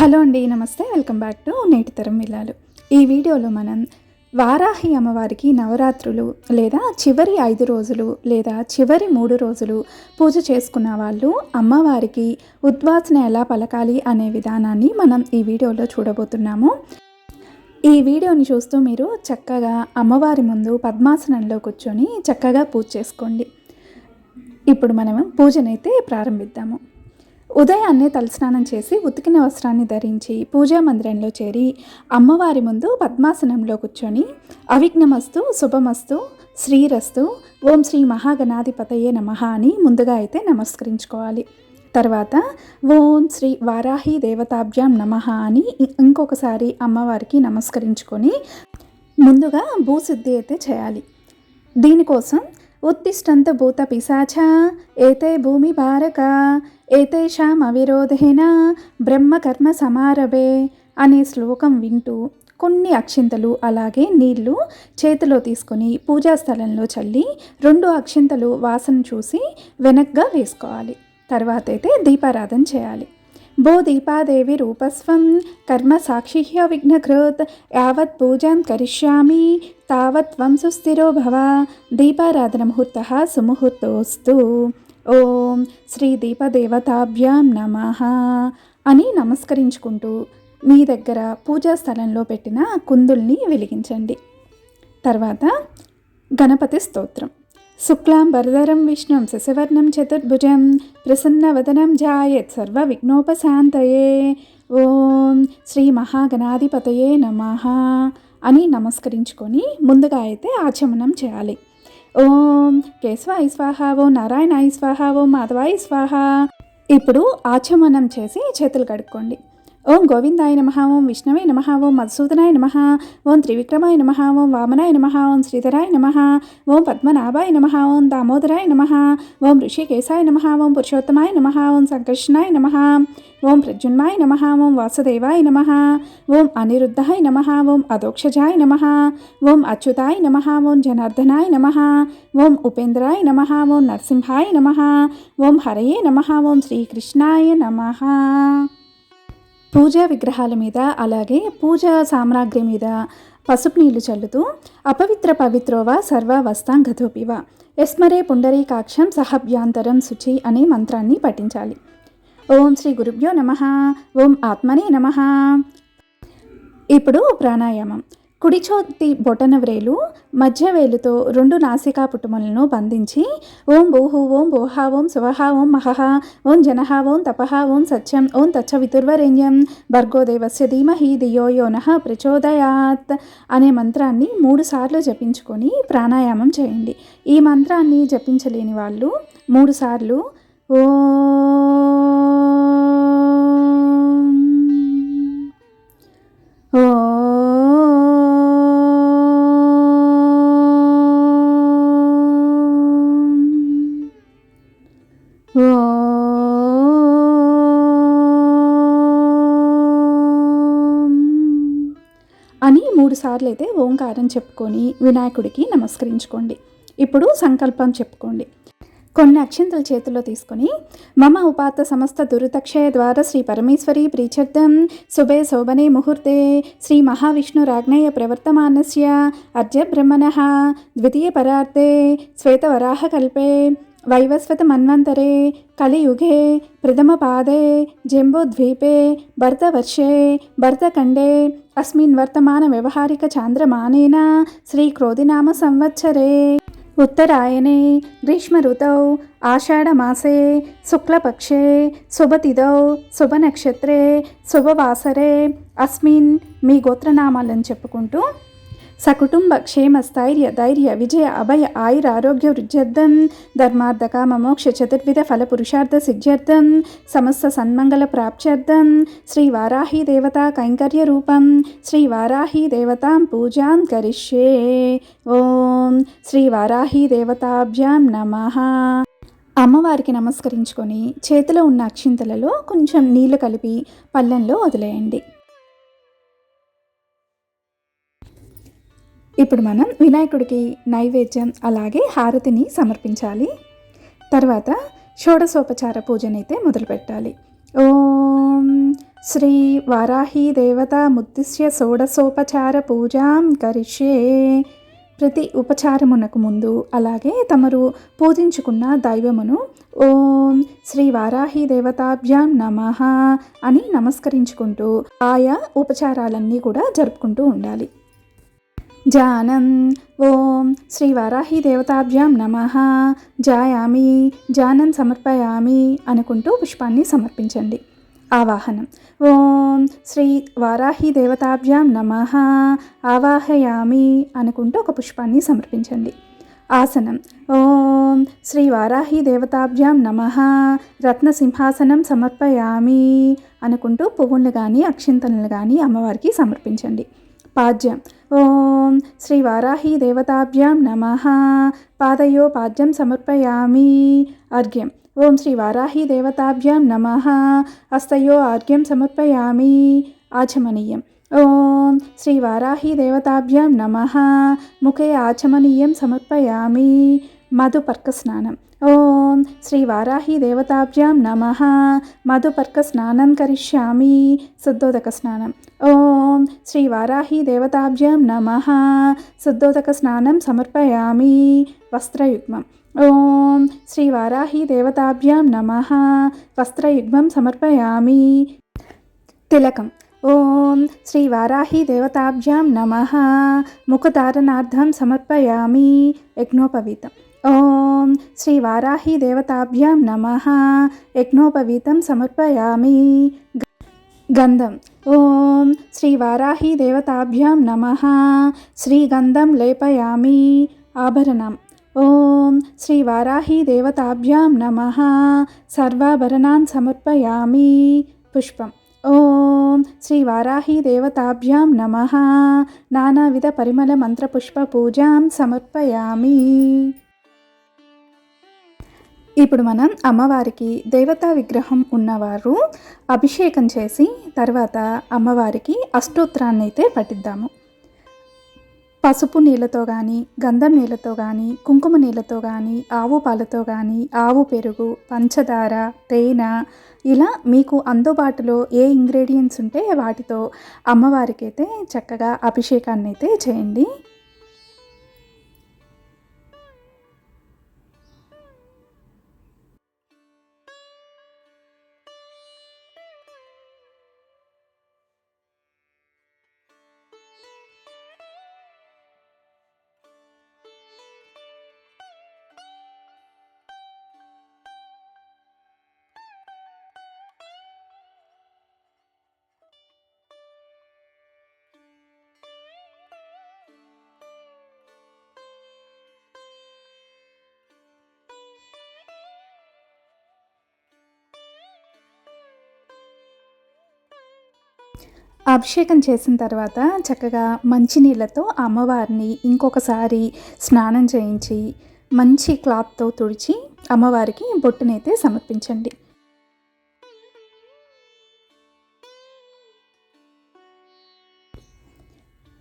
Hello అండి నమస్తే. Welcome back to నేటి తరం ఇల్లాలు. ఈ వీడియోలో మనం వారాహి అమ్మవారికి నవరాత్రులు లేదా చివరి ఐదు రోజులు లేదా చివరి మూడు రోజులు పూజ చేసుకున్న వాళ్ళు అమ్మవారికి ఉద్వాసన ఎలా పలకాలి అనే విధానాన్ని మనం ఈ వీడియోలో చూడబోతున్నాము. ఈ వీడియోని చూస్తూ మీరు చక్కగా అమ్మవారి ముందు పద్మాసనంలో కూర్చొని చక్కగా పూజ చేసుకోండి. ఇప్పుడు మనం పూజనైతే ప్రారంభిద్దాము. ఉదయాన్నే తలస్నానం చేసి ఉతికిన వస్త్రాన్ని ధరించి పూజా మందిరంలో చేరి అమ్మవారి ముందు పద్మాసనంలో కూర్చొని అవిఘ్నమస్తు శుభమస్తు శ్రీరస్తు ఓం శ్రీ మహాగణాధిపతయే నమ అని ముందుగా అయితే నమస్కరించుకోవాలి. తర్వాత ఓం శ్రీ వారాహి దేవతాభ్యాం నమ అని ఇంకొకసారి అమ్మవారికి నమస్కరించుకొని ముందుగా భూసిద్ధి అయితే చేయాలి. దీనికోసం ఉత్తిష్టంత భూత పిశాచ ఏతే భూమి భారక ఏతేషాం అవిరోధేన బ్రహ్మకర్మ సమారభే అనే శ్లోకం వింటూ కొన్ని అక్షింతలు అలాగే నీళ్ళు చేతిలో తీసుకొని పూజా స్థలంలో చల్లి రెండు అక్షింతలు వాసన చూసి వెనక్గా వేసుకోవాలి. తర్వాత అయితే దీపారాధన చేయాలి. భో దీపాదేవి రూపస్వం కర్మ సాక్షిహ్య విఘ్నకృత్ యావత్ పూజాం కరిష్యామి తావత్ త్వం సుస్థిరో భవ దీపారాధన ముహూర్త సుముహూర్తోస్తు ఓం శ్రీ దీపదేవతాభ్యాం నమ అని నమస్కరించుకుంటూ మీ దగ్గర పూజా స్థలంలో పెట్టిన కుందుల్ని వెలిగించండి. తర్వాత గణపతి స్తోత్రం. శుక్లాం వరదరం విష్ణుం శశివర్ణం చతుర్భుజం ప్రసన్నవదనం జాయత్ సర్వ విఘ్నోపశాంతయే ఓం శ్రీ మహాగణాధిపతయే నమ అని నమస్కరించుకొని ముందుగా అయితే ఆచమనం చేయాలి. ఓం కేశవాయ స్వాహ ఓ నారాయణాయ స్వాహ ఓ మాధవాయ స్వాహ. ఇప్పుడు ఆచమనం చేసి చేతులు కడుక్కోండి. ఓం గోవిందాయ నమ ఓం విష్ణవే నమ ఓం మధుసూదనాయ నమ ఓం త్రివిక్రమాయ నమ ఓం వామనాయ నమ ఓం శ్రీధరాయ నమ ఓం పద్మనాభాయ నమ ఓం దామోదరాయ నమ ఓం ఋషికేశాయ నమ ఓం పురుషోత్తమాయ నమ ఓం సంకర్షణాయ నమ ఓం ప్రజున్మాయ నమ ఓం వాసుదేవాయ నమ ఓం అనిరుద్ధాయ నమ ఓం అదోక్షజాయ నమ ఓం అచ్యుతాయ నమ ఓం జనార్దనాయ నమ ఓం ఉపేంద్రాయ నమ ఓం నరసింహాయ నమ ఓం హరయే నమ ఓం శ్రీకృష్ణాయ నమ పూజా విగ్రహాల మీద అలాగే పూజా సామ్రాగ్రి మీద పసుపు నీళ్ళు చల్లుతూ అపవిత్ర పవిత్రోవా సర్వ వస్తాంగతోపివ ఎస్మరే పుండరీకాక్షం సహభ్యాంతరం శుచి అనే మంత్రాన్ని పఠించాలి. ఓం శ్రీ గురుభ్యో నమ. ఓం ఆత్మనే నమ. ఇప్పుడు ప్రాణాయామం. కుడి చేతి బొటన వ్రేలు మధ్య వేలుతో రెండు నాసికా పుటుమలను బంధించి ఓం భూహు ఓం భోహా ఓం శువహ ఓం మహహ ఓం జనహ ఓం తపహ ఓం సత్యం ఓం తచ్చ వితుర్వరేణ్యం భర్గోదేవస్య ధీమహి ధియో యోనః ప్రచోదయాత్ అనే మంత్రాన్ని మూడు సార్లు జపించుకొని ప్రాణాయామం చేయండి. ఈ మంత్రాన్ని జపించలేని వాళ్ళు మూడు సార్లు మూడు సార్లు అయితే ఓంకారం చెప్పుకొని వినాయకుడికి నమస్కరించుకోండి. ఇప్పుడు సంకల్పం చెప్పుకోండి. కొన్ని అక్షింతల చేతిలో తీసుకొని మమ ఉపాత సమస్త దురుతక్షయ ద్వారా శ్రీ పరమేశ్వరి ప్రీచర్థం శుభే శోభనే ముహూర్తే శ్రీ మహావిష్ణురాజ్ఞయ ప్రవర్తమానస్య అర్జబ్రహ్మణ ద్వితీయ పరార్థే శ్వేతవరాహకల్పే వైవస్వత మన్వంతరే కలియుగే ప్రథమపాదే జంబూద్వీపే భర్తవర్షే భర్తఖండే అస్మిన్ వర్తమాన వ్యవహారిక చాంద్రమానేన శ్రీక్రోధినామ సంవత్సరే. ఉత్తరాయణే గ్రీష్మఋతౌ ఆషాఢమాసే శుక్లపక్షే శుభతిథౌ శుభనక్షత్రే శుభవాసరే అస్మిన్ మీ గోత్రనామాలను చెప్పుకుంటూ సకుటుంబ క్షేమ స్థైర్య ధైర్య విజయ అభయ ఆయుర ఆరోగ్య వృద్ధ్యర్థం ధర్మార్థక మమోక్ష చతుర్విధ ఫల పురుషార్థ సిద్ధ్యర్థం సమస్త సన్మంగళ ప్రాప్త్యర్థం శ్రీ వారాహి దేవతా కైంకర్య రూపం శ్రీ వారాహి దేవతాం పూజాం కరిష్యే. ఓం శ్రీ వారాహి దేవతాభ్యాం నమః. అమ్మవారికి నమస్కరించుకొని చేతిలో ఉన్న అక్షింతలలో కొంచెం నీళ్ళు కలిపి పళ్ళెంలో వదిలేయండి. ఇప్పుడు మనం వినాయకుడికి నైవేద్యం అలాగే హారతిని సమర్పించాలి. తర్వాత షోడసోపచార పూజనైతే మొదలుపెట్టాలి. ఓం శ్రీ వారాహి దేవత ముద్దిశ్య షోడసోపచార పూజాం కరిష్యే. ప్రతి ఉపచారమునకు ముందు అలాగే తమరు పూజించుకున్న దైవమును ఓం శ్రీ వారాహి దేవతాభ్యాం నమ అని నమస్కరించుకుంటూ ఆయా ఉపచారాలన్నీ కూడా జరుపుకుంటూ ఉండాలి. జానం ఓం శ్రీ వారాహి దేవతాభ్యాం నమ జాయామి జానం సమర్పయామి అనుకుంటూ పుష్పాన్ని సమర్పించండి। ఆవాహనం। ఓం శ్రీ వారాహి దేవతాభ్యాం నమ। ఆవాహయామి అనుకుంటూ ఒక పుష్పాన్ని సమర్పించండి। ఆసనం। ఓం శ్రీ వారాహి దేవతాభ్యాం నమ। రత్నసింహాసనం సమర్పయామి అనుకుంటూ పువ్వులను కానీ అక్షింతలను కానీ అమ్మవారికి సమర్పించండి। పాద్యం। ఓం శ్రీ వారాహి దేవతాభ్యాం నమ. పాదయోపాద్యం సమర్పయామి. అర్ఘ్యం ఓం శ్రీ వారాహి దేవతాభ్యాం నమ. హస్తయో ఆర్ఘ్యం సమర్పయామి. ఆచమనీయం. ఓం శ్రీ వారాహి దేవతాభ్యాం నమ. ముఖే ఆచమనీయం సమర్పయామి. మధుపర్కస్నానం. ఓం శ్రీ వారాహి దేవతాభ్యాం నమ. మధుపర్క స్నానం కరిష్యామి. శుద్ధోదక స్నానం ఓం శ్రీ వారాహి దేవతాభ్యం నమ శుద్ధోదక స్నానం సమర్పయామి వస్త్రయుగ్మం ఓం శ్రీ వారాహి దేవతాభ్యాం నమ వస్త్రయుగ్మం సమర్పయామి తిలకం ఓం శ్రీ వారాహి దేవతాభ్యాం నమ ముఖధారణార్థం సమర్పయామి యజ్ఞోపవీతం ఓం శ్రీ వారాహి దేవతాభ్యాం నమ యజ్ఞోపవీతం సమర్పయామి గంధం. ఓం శ్రీ వారాహి దేవతాభ్యాం నమ. శ్రీగంధం లేపయామి. ఆభరణం. ఓం శ్రీ వారాహి దేవతాభ్యాం నమ. సర్వాభరణాన్ సమర్పయామి. పుష్పం. ఓం శ్రీ వారాహి దేవతాభ్యాం నమ. నానావిధ పరిమళ మంత్రపుష్ప పూజాం సమర్పయామి. ఇప్పుడు మనం అమ్మవారికి దేవతా విగ్రహం ఉన్నవారు అభిషేకం చేసి తర్వాత అమ్మవారికి అష్టోత్తరాన్ని అయితే పట్టిద్దాము పసుపు నీళ్ళతో కానీ గంధం నీళ్ళతో కానీ కుంకుమ నీళ్ళతో కానీ ఆవు పాలతో కానీ ఆవు పెరుగు పంచదార తేనె ఇలా మీకు అందుబాటులో ఏ ఇంగ్రీడియంట్స్ ఉంటే వాటితో అమ్మవారికి అయితే చక్కగా అభిషేకాన్ని అయితే చేయండి. అభిషేకం చేసిన తర్వాత చక్కగా మంచినీళ్ళతో అమ్మవారిని ఇంకొకసారి స్నానం చేయించి మంచి క్లాత్తో తుడిచి అమ్మవారికి బొట్టునైతే సమర్పించండి.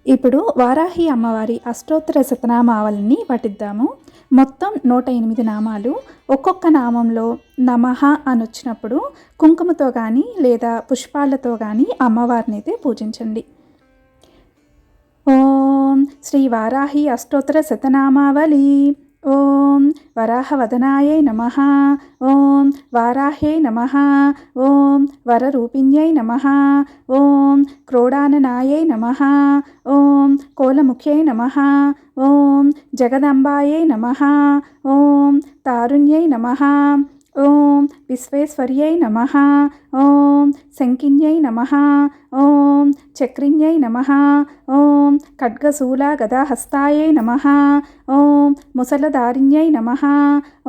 ఇప్పుడు వారాహి అమ్మవారి అష్టోత్తర శతనామావళిని పఠిద్దాము. మొత్తం నూట ఎనిమిది నామాలు. ఒక్కొక్క నామంలో నమః అని వచ్చినప్పుడు కుంకుమతో కానీ లేదా పుష్పాలతో కానీ అమ్మవారిని అయితే పూజించండి. ఓం శ్రీ వారాహి అష్టోత్తర శతనామావళి. ఓం ఓం వరాహవదనాయై నమ. ఓం వారాహ్యై నమ. ఓం వరరూపిణ్యై నమ. ఓం క్రోడాననాయై నమ. ఓం కోలముఖ్యై నమ. ఓం జగదంబాయై నమ. ఓం తారుణ్యై నమ. ఓం విశ్వేశ్వర్యై నమ ఓం శంకిన్యై నమ ఓం చక్రిన్యై నమ ఓం ఖడ్గశూలా గదాహస్తాయై నమ ఓం ముసలదారిణ్యై నమ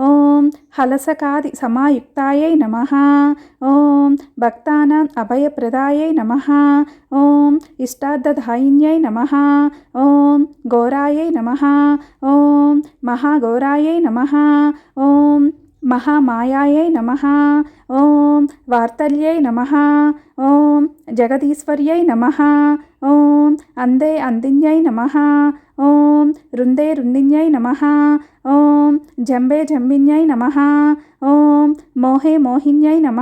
ఓం హలసకాది సమాయుక్తాయై నమ ఓం భక్తానాం అభయప్రదాయై నమ ఓం ఇష్టార్థధాయిన్యై నమ ఓం ఘోరాయై నమ ఓం మహాఘోరాయై నమ ఓం మహామాయాయై నమ. ఓం వార్తల్యై నమ. ఓం జగదీశ్వర్యై నమ. ఓం అందే అందిన్యై నమ. ఓం రుందే రుందిన్యై నమ. ఓం జంబే జంబిన్యై నమ. ఓం మోహే మోహిన్యై నమ.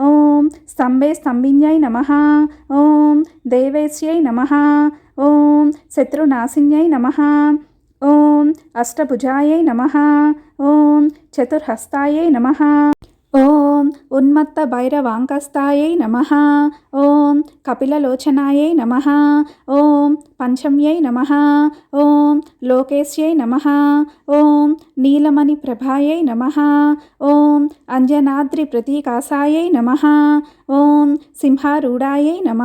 ఓం స్తంభే స్తంభిన్యై నమ. ఓం దేవేశ్యై నమ. ఓం శత్రునాశిన్యై నమ. ఓం అష్టభుజాయై నమ. ఓం చతుర్హస్తాయై నమ. ఓం ఉన్మత్త భైరవాంకస్తాయై నమ. ఓం కపిలలోచనాయై నమ. ఓం పంచమ్యై నమ. ఓం లోకేశ్యై నమ. ఓం నీలమణి ప్రభాయై నమ. ఓం అంజనాద్రి ప్రతీకాసాయై నమ. ఓం సింహారూఢాయై నమ.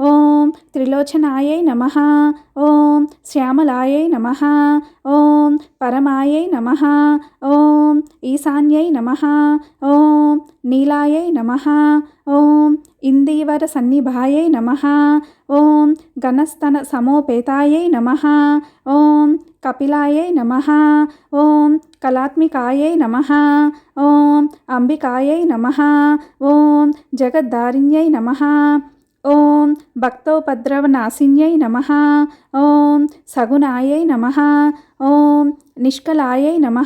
ఓం త్రిలోచనాయై నమ. ఓం శ్యామలాయై నమ. ఓం పరమాయై నమ. ఓం ఈశాన్యై నమ. ఓం నీలాయై నమ. ఓం ఇందీవర సన్నిభాయై నమ. ఓం గణస్తన సమోపేతాయై నమ. ఓం కపిలాయై నమ. ఓం కళాత్మికాయై నమ. ఓం అంబికాయై నమ. ఓం జగద్దారిణ్యై నమ. ఓం భక్తోపద్రవ నాశిన్యై నమ. ఓం సగుణాయై నమ. ఓం నిష్కలాయై నమ.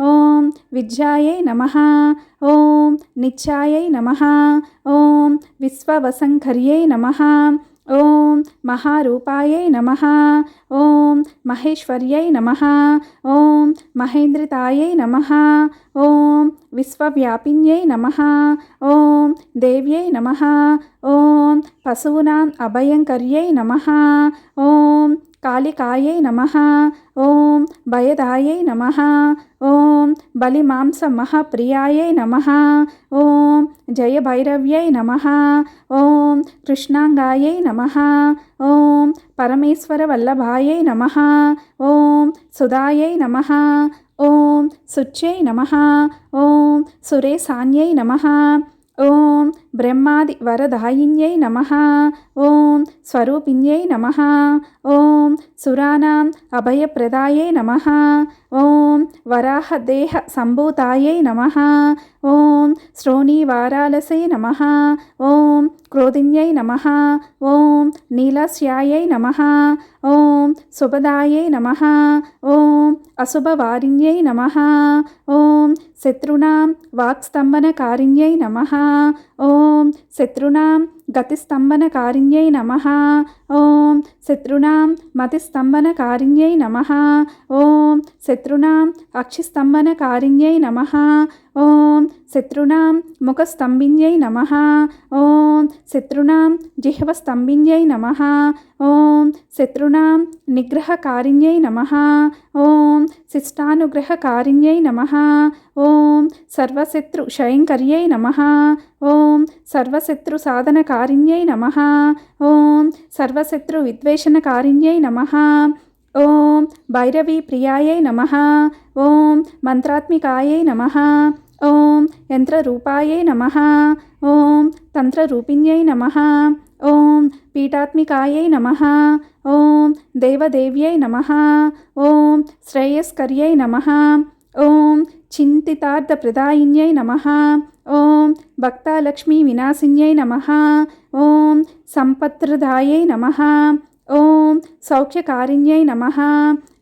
ఓం విద్యాయై నమ. ఓం నిత్యాయై నమ. ఓం విశ్వవసంకర్యై నమ. ఓం మహారూపాయై నమ. ఓం మహేశ్వర్యై నమ. ఓం మహేంద్రితాయై నమ. ఓం విశ్వవ్యాపిన్యై నమ. ఓం దేవ్యై నమ. ఓం పశూనాం అభయంకర్యై నమ. ఓం కాళికాయై నమ ఓం భయదాయై నమ ఓం బలిమాంస మహాప్రియాయై నమ ఓం జయభైరవ్యై నమ ఓం కృష్ణాంగాయై నమ ఓం పరమేశ్వర వల్లభాయై నమ ఓం సుధాయై నమ ఓం శుచ్యై నమ ఓం సురేశాన్యై నమ ఓం బ్రహ్మాది వరదాయిన్యై నమ. ఓం స్వరూపిణ్యై నమ. ఓం సురాణం అభయప్రదాయై నమ. ఓం వరాహదేహ సంభూతాయై నమ. ఓం శ్రోణీవారాలసై నమ. ఓం క్రోధిన్యై నమ. ఓం నీలస్యాయై నమ. ఓం శుభదాయై నమ. ఓం అశుభవారిణ్యై నమ. ఓం శత్రుణాం వాక్స్తంభనకారిణ్యై నమ. ఓం శత్రుణాం గతిస్తంభనకారిణ్యై నమ. ఓం శత్రుణాం మతిస్తంభనకారిణ్యై నమ. ఓం శత్రుణాం అక్షిస్తంభనకారిణ్యై నమ. ఓం శత్రుణాం ముఖస్తంభిన్యై నమ. ఓం శత్రుణాం జిహ్వస్తంభిన్యై నమ. ఓం శత్రుణాం నిగ్రహకారిణ్యై నమ. ఓం శిష్టానుగ్రహకారిణ్యై నమ. ఓం సర్వశత్రు శయంకర్యై నమ. ఓం సర్వశత్రు సాధనకారి కారిణ్యై నమ. ఓం సర్వశత్రు విద్వేషణ కారిణ్యై నమ. ఓం భైరవీ ప్రియాయై నమ. ఓం మంత్రాత్మికాయై నమ. ఓం యంత్రరూపాయై నమ. ఓం తంత్రరూపిణ్యై నమ. ఓం పీఠాత్మికాయై నమ. ఓం దేవదేవ్యై నమ. ఓం శ్రేయస్కర్యై నమ. ఓం చింతితార్థప్రదాయిన్యై నమ. ఓం భక్తాలక్ష్మీ వినాశిన్యై నమ. ఓం సంపత్రదాయై నమ. ఓం సౌఖ్యకారిణ్యై నమ.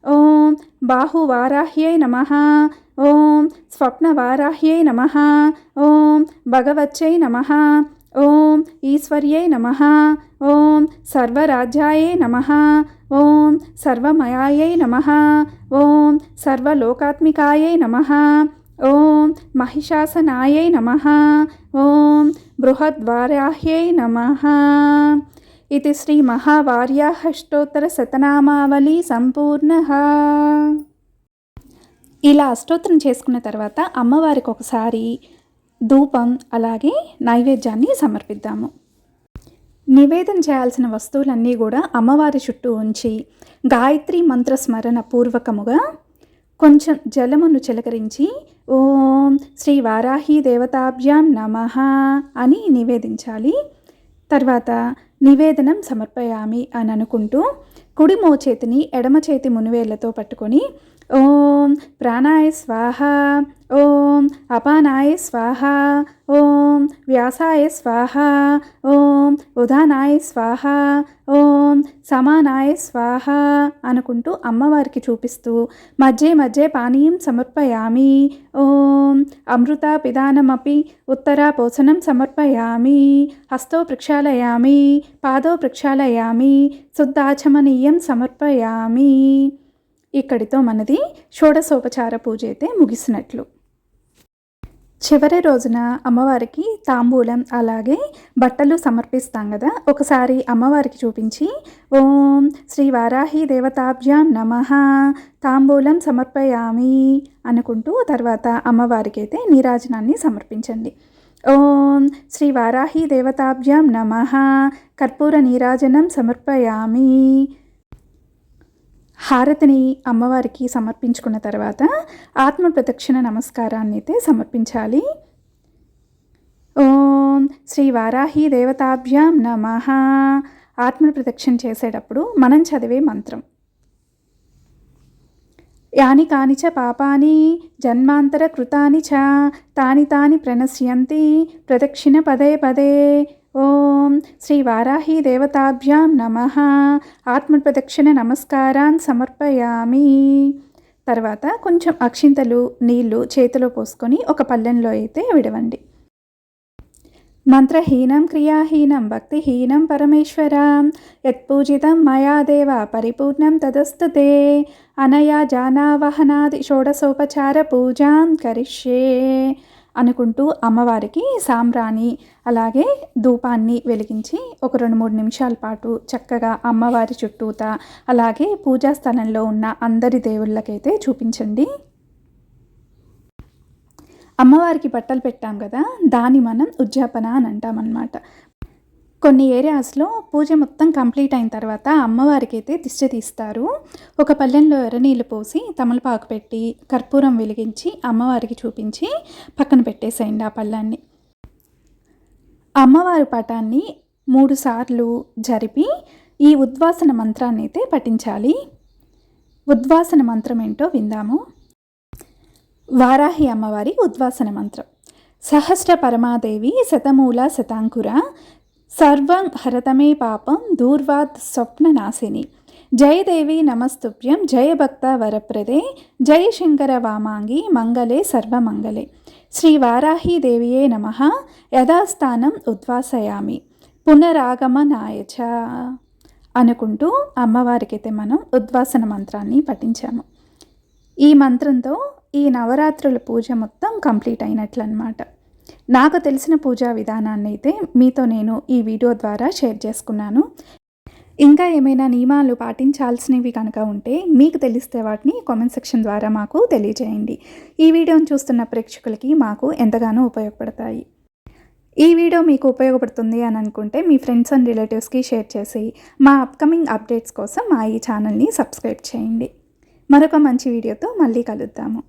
ఓం బాహువారాహ్యై నమ. ఓం స్వప్నవారాహ్యై నమ. ఓం భగవచ్చై నమ. ఓం ఈశ్వర్యై నమ. ఓం సర్వరాజ్యాయే నమ. ఓం సర్వమయాయై నమ. ఓం సర్వలోకాత్మికాయై నమ. ఓం మహిషాసనాయై నమ. ఓం బృహద్వారాహ్యై నమ. ఇది శ్రీ మహావార్యాः అష్టోత్తరశతనామావళి సంపూర్ణ. ఇలా అష్టోత్తరం చేసుకున్న తర్వాత అమ్మవారికి ఒకసారి ధూపం అలాగే నైవేద్యాన్ని సమర్పిద్దాము. నివేదన చేయాల్సిన వస్తువులన్నీ కూడా అమ్మవారి చుట్టూ ఉంచి గాయత్రి మంత్ర స్మరణ పూర్వకముగా కొంచెం జలమును చిలకరించి ఓం శ్రీ వారాహి దేవతాభ్యాం నమ అని నివేదించాలి. తర్వాత నివేదనం సమర్పయామి అని అనుకుంటూ కుడి మోచేతిని ఎడమ చేతి మునివేళ్ళతో పట్టుకొని ఓం ప్రాణాయ స్వాహ ఓం అపానాయ స్వాహ ఓం వ్యాసాయ స్వాహ ఓం ఉదానాయ స్వాహ ఓం సమానాయ స్వాహ అనుకుంటూ అమ్మవారికి చూపిస్తూ మధ్య మధ్య పానీయం సమర్పయామి. ఓం అమృత పిదానమపి ఉత్తర పోషణం సమర్పయామి. హస్తో ప్రక్షాళయామి పాదో ప్రక్షాళయామి శుద్ధాచమనీయం సమర్పయామి. ఇక్కడితో మనది షోడశోపచార పూజ అయితే ముగిసినట్లు. చివరి రోజున అమ్మవారికి తాంబూలం అలాగే బట్టలు సమర్పిస్తాం కదా ఒకసారి అమ్మవారికి చూపించి ఓం శ్రీ వారాహి దేవతాభ్యాం నమ తాంబూలం సమర్పయామి అనుకుంటూ తర్వాత అమ్మవారికి అయితే నీరాజనాన్ని సమర్పించండి. ఓం శ్రీ వారాహి దేవతాభ్యాం నమ కర్పూర నీరాజనం సమర్పయామి హారతిని అమ్మవారికి సమర్పించుకున్న తర్వాత ఆత్మ ప్రదక్షిణ నమస్కారాన్ని అయితే సమర్పించాలి. ఓం శ్రీ వారాహి దేవతాభ్యాం నమ. ఆత్మ ప్రదక్షిణ చేసేటప్పుడు మనం చదివే మంత్రం. యాని కానిచ పాపాని జన్మాంతర కృతాని చ తాని తాని ప్రణశ్యంతి ప్రదక్షిణ పదే పదే. ఓం శ్రీ వారాహి దేవతాభ్యాం నమ. ఆత్మప్రదక్షిణ నమస్కారాన్ సమర్పయామి. తర్వాత కొంచెం అక్షింతలు నీళ్ళు చేతిలో పోసుకొని ఒక పల్లెంలో అయితే విడవండి. మంత్రహీనం క్రియాహీనం భక్తిహీనం పరమేశ్వర. యత్పూజితం మయా దేవ పరిపూర్ణం తదస్తుతే. అనయా జానావహనాది షోడసోపచార పూజాం కరిష్యే. అనుకుంటూ అమ్మవారికి సాంబ్రాణి అలాగే ధూపాన్ని వెలిగించి ఒక రెండు మూడు నిమిషాల పాటు చక్కగా అమ్మవారి చుట్టూత అలాగే పూజా స్థలంలో ఉన్న అందరి దేవుళ్ళకైతే చూపించండి. అమ్మవారికి బట్టలు పెట్టాం కదా దాన్ని మనం ఉజ్జాపన అని అంటామన్నమాట. కొన్ని ఏరియాస్లో పూజ మొత్తం కంప్లీట్ అయిన తర్వాత అమ్మవారికి అయితే దిష్టి తీస్తారు. ఒక పల్లెంలో ఎర్రనీళ్ళు పోసి తమలపాకు పెట్టి కర్పూరం వెలిగించి అమ్మవారికి చూపించి పక్కన పెట్టేసేయండి ఆ పళ్ళాన్ని. అమ్మవారి పటాన్ని మూడుసార్లు జరిపి ఈ ఉద్వాసన మంత్రాన్ని అయితే పఠించాలి. ఉద్వాసన మంత్రం ఏంటో విందాము. వారాహి అమ్మవారి ఉద్వాసన మంత్రం. సహస్ర పరమాదేవి శతమూల శతాంకుర సర్వం హరతమే పాపం దూర్వాత్ స్వప్ననాశిని జయదేవి నమస్తుభ్యం జయభక్త వరప్రదే జయ శంకర వామాంగి మంగళే సర్వమంగళే. శ్రీ వారాహీదేవియే నమ యథాస్థానం ఉద్వాసయామి. పునరాగమనాయచ అనుకుంటూ అమ్మవారికైతే మనం ఉద్వాసన మంత్రాన్ని పఠించాము. ఈ మంత్రంతో ఈ నవరాత్రుల పూజ మొత్తం కంప్లీట్ అయినట్లనమాట నాకు తెలిసిన పూజా విధానాన్ని అయితే మీతో నేను ఈ వీడియో ద్వారా షేర్ చేసుకున్నాను. ఇంకా ఏమైనా నియమాలు పాటించాల్సినవి కనుక ఉంటే మీకు తెలిస్తే వాటిని కామెంట్ సెక్షన్ ద్వారా మాకు తెలియజేయండి. ఈ వీడియోను చూస్తున్న ప్రేక్షకులకి మాకు ఎంతగానో ఉపయోగపడతాయి. ఈ వీడియో మీకు ఉపయోగపడుతుంది అని అనుకుంటే మీ ఫ్రెండ్స్ అండ్ రిలేటివ్స్కి షేర్ చేసి మా అప్కమింగ్ అప్డేట్స్ కోసం మా ఈ ఛానల్ని సబ్స్క్రైబ్ చేయండి. మరొక మంచి వీడియోతో మళ్ళీ కలుద్దాము.